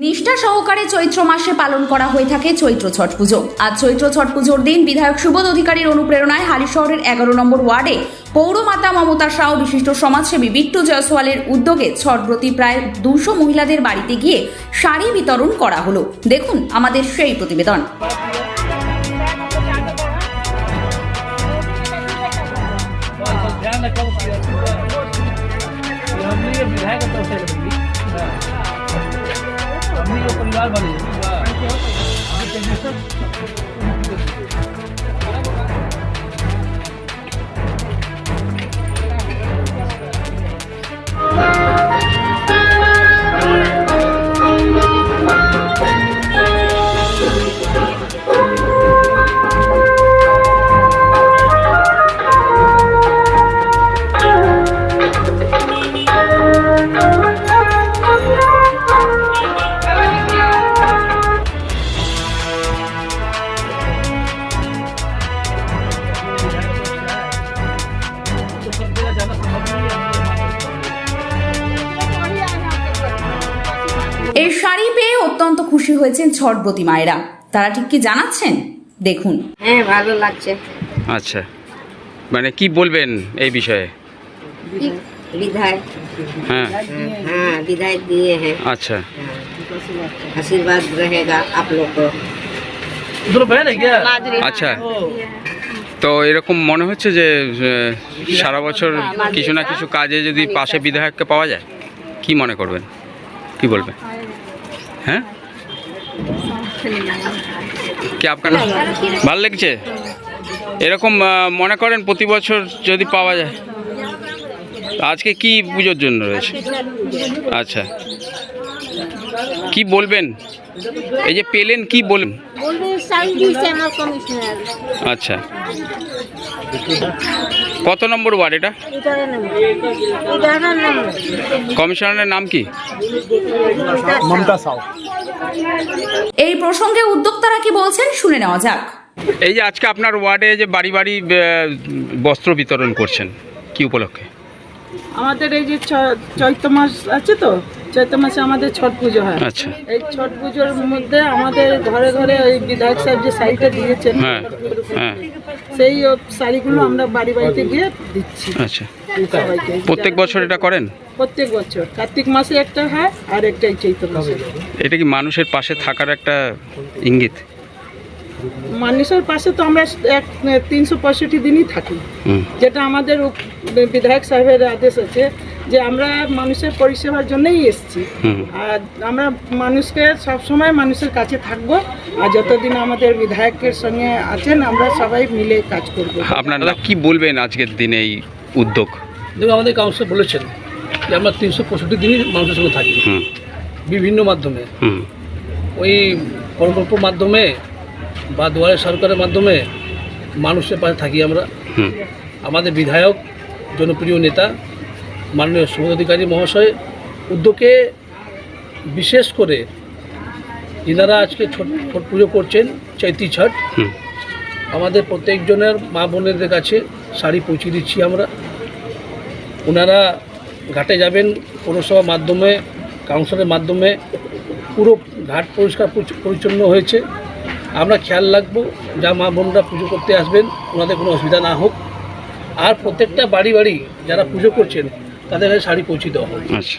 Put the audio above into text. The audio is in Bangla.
নিষ্ঠা সহকারে চৈত্র মাসে পালন করা হয়ে থাকে চৈত্র ছট পুজো। আজ চৈত্র ছট পুজোর দিন বিধায়ক সুবোধ অধিকারীর অনুপ্রেরণায় হালি শহরের এগারো নম্বর ওয়ার্ডে পৌরমাতা মমতা শাহ বিশিষ্ট সমাজসেবী বিট্টু জয়সওয়ালের উদ্যোগে ছটব্রতী প্রায় দুশো মহিলাদের বাড়িতে গিয়ে শাড়ি বিতরণ করা হলো। দেখুন আমাদের সেই প্রতিবেদন। 안 믿었던 날 말이야. 안 믿었던 날. এই শাড়ি পেয়ে অত্যন্ত খুশি হয়েছেন ছটব্রতী মায়েরা তারা ঠিক কি জানাচ্ছেন দেখুন হ্যাঁ ভালো লাগছে আচ্ছা মানে কি বলবেন এই বিষয়ে विधायक হ্যাঁ हाँ विधायक दिए हैं আচ্ছা आशीर्वाद रहेगा आप लोग को दोनों बहन है क्या আচ্ছা ओ, তো এরকম মনে হচ্ছে যে আহ, সারা বছর কিছু না কিছু কাজে যদি পাশে বিধায়ককে পাওয়া যায় কি মনে করবেন কি বলবেন হ্যাঁ? কি আপনার ভালো লেগেছে? এরকম মনে করেন প্রতি বছর যদি পাওয়া যায়? আজকে কি পুজোর জন্য রয়েছে? আচ্ছা। কি বলবেন? এই যে পেলেন কি বলবেন? আচ্ছা। কত নম্বর ওয়ার্ড এটা? কমিশনারের নাম কি? এই প্রসঙ্গে উদ্যোক্তারা কি বলছেন শুনে নেওয়া যাক। এই যে আজকে আপনার ওয়ার্ডে যে বাড়ি বাড়ি বস্ত্র বিতরণ করছেন কি উপলক্ষে? আমাদের এই যে চৈত্র মাস আছে তো চৈত্র মাসে আমাদের ছট পুজো হয়। আচ্ছা। এই ছট পুজোর মধ্যে আমাদের ঘরে ঘরে ওই বিধায়ক সাহেব যে শাড়িটা দিয়েছেন হ্যাঁ হ্যাঁ। সেই শাড়িগুলো আমরা বাড়ি বাড়িতে গিয়ে দিচ্ছি। আচ্ছা। প্রত্যেক বছর এটা করেন? প্রত্যেক বছর। কার্তিক মাসে একটা হয় আর একটা চৈত্র মাসে। এটা কি মানুষের পাশে থাকার একটা ইঙ্গিত? মানুষের পাশে তো আমরা এক তিনশো পঁয়ষট্টি দিনই থাকি। যেটা আমাদের বিধায়ক সাহেবের আদেশ আছে যে আমরা মানুষের পরিষেবার জন্যই এসেছি। আর আমরা মানুষকে সবসময় মানুষের কাছে থাকব। আর যতদিন আমাদের বিধায়কের সঙ্গে আছেন আমরা সবাই মিলে কাজ করব। আপনারা কি বলবেন আজকের দিনে এই উদ্যোগ? দেখুন আমাদের কাউন্সিলর বলেছেন যে আমরা তিনশো পঁয়ষট্টি দিনই মানুষের সঙ্গে থাকি। বিভিন্ন মাধ্যমে। ওই প্রকল্পর মাধ্যমে বা দুয়ারে সরকারের মাধ্যমে মানুষের পাশে থাকি আমরা। আমাদের বিধায়ক জনপ্রিয় নেতা মাননীয় সুবোধ অধিকারী মহাশয় উদ্যোগে বিশেষ করে যিনারা আজকে ছট ছট পুজো করছেন চৈতি ছট। আমাদের প্রত্যেকজনের মা বোনেদের কাছে শাড়ি পৌঁছে দিচ্ছি আমরা। ওনারা ঘাটে যাবেন পৌরসভার মাধ্যমে কাউন্সিলের মাধ্যমে পুরো ঘাট পরিষ্কার পরিচ্ছন্ন হয়েছে। আমরা খেয়াল রাখব, যা মা বোনরা পুজো করতে আসবেন, ওনাদের কোনো অসুবিধা না হোক। আর প্রত্যেকটা বাড়ি বাড়ি যারা পুজো করছেন, তাদের শাড়ি পৌঁছে দেওয়া হবে। আচ্ছা।